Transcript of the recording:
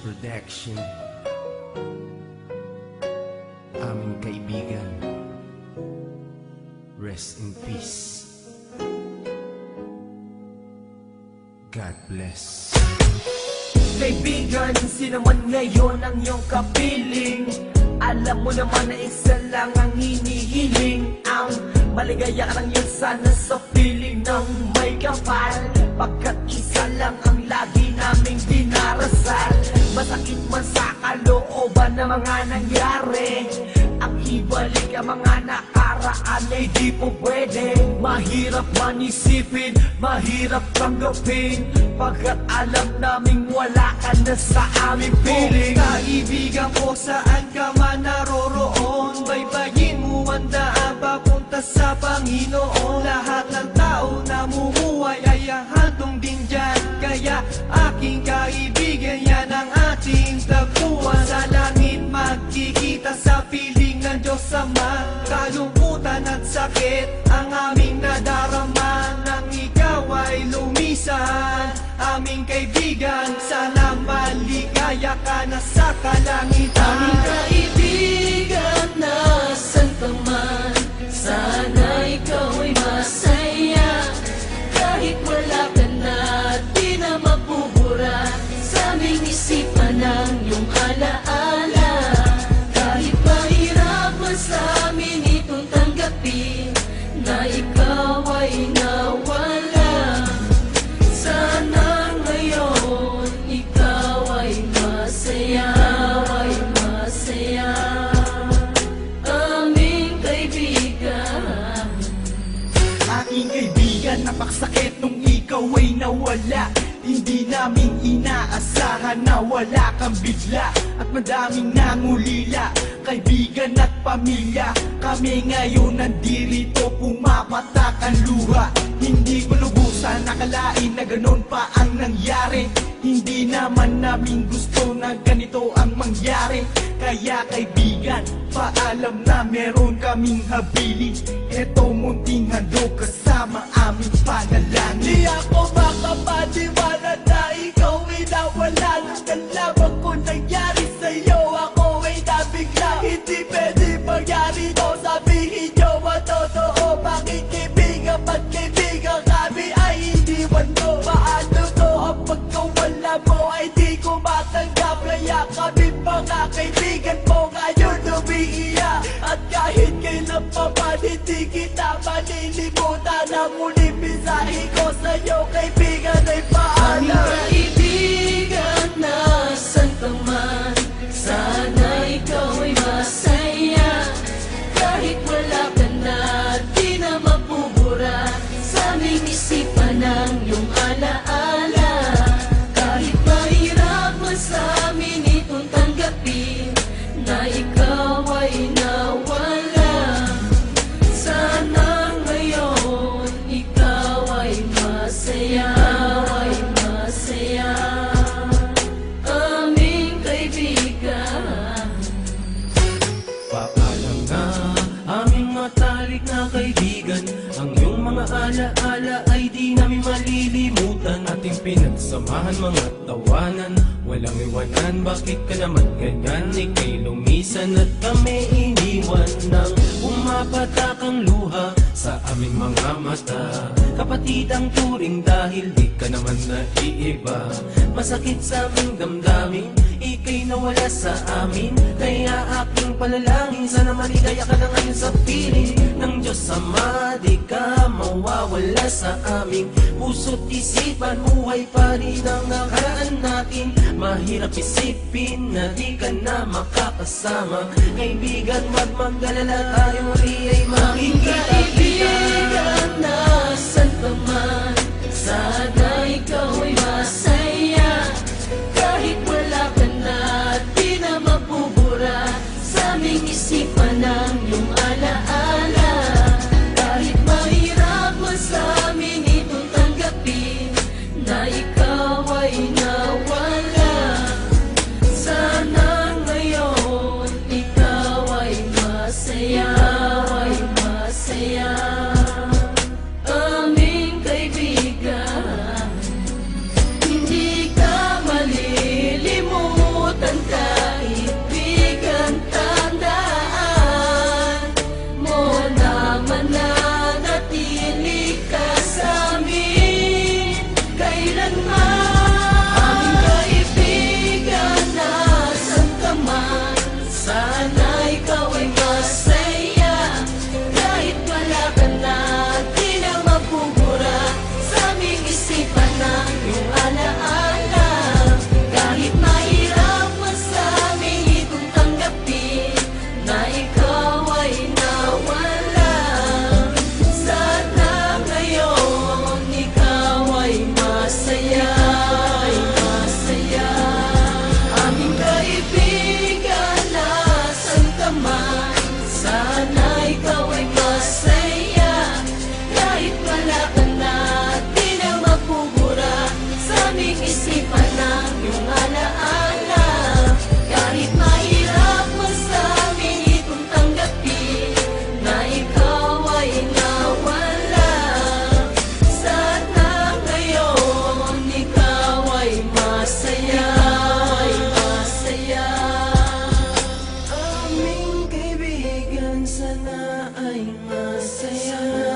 Production Aming kaibigan Rest in peace. God bless. Kaibigan, sino man ngayon ang iyong kapiling? Alam mo naman na isa lang ang hinihiling. Ang maligaya ka lang yun sana sa piling ng may kapal. Pagkat isa lang ang Masakit man sa kalooban na mga nangyari. Ang ibalik ang mga nakaraan ay di po pwede. Mahirap man isipin, mahirap tanggapin. Pagkat alam naming wala ka na sa aming piling. Kaibigan ko saan ka man naroroon. Baybayin mo ang daan papunta sa Panginoon. Lahat ng tao na mumuhay ay hantong din dyan. Kaya aking kaibigan piling ng Diyos Ama Kalungkutan at sakit. Ang aming nadarama Nang ikaw ay lumisan. Aming kaibigan, sana maligaya ka na sa kalangitan. Aming kaibigan, napakasakit nung ikaw ay nawala. Hindi namin inaasahan na wala kang bigla. At madaming nangulila Kaibigan at pamilya Kami ngayon nandirito Pumapatak ang luha. Hindi ko lubusan nakalain na ganon pa ang nangyari. Hindi naman namin gusto na ganito ang mangyari. Kaya kaibigan, paalam na meron kaming habili Eto munting handog kasama aming panalangin. Di ako makapaniwala na ikaw ay nawala. Nang nalaman ko nangyari sa'yo pa man hindi kita malilimutan matalik na kaibigan. Ang iyong mga alaala ay di namin malilimutan. Ating pinagsamahan mga tawanan. Walang iwanan, bakit ka naman ganyan? Ika'y lumisan at kami iniwan Nang umapatak ang luha sa aming mga mata. Kapatid ang turing dahil di ka naman naiiba. Masakit sa aming damdamin Ika'y nawala sa amin. Kaya aking panalangin Sana maligaya ka na ngayon sa piling. Ng Diyos Ama Di ka mawawala sa aming Puso't isipan Buhay pa rin ang nakaraan natin. Mahirap isipin Na di ka na makakasama. Kaibigan, wag magdalala Tayo muli ay makikita. Kaibigan, nasan ka man Sana Aming kaibigan sana ay masaya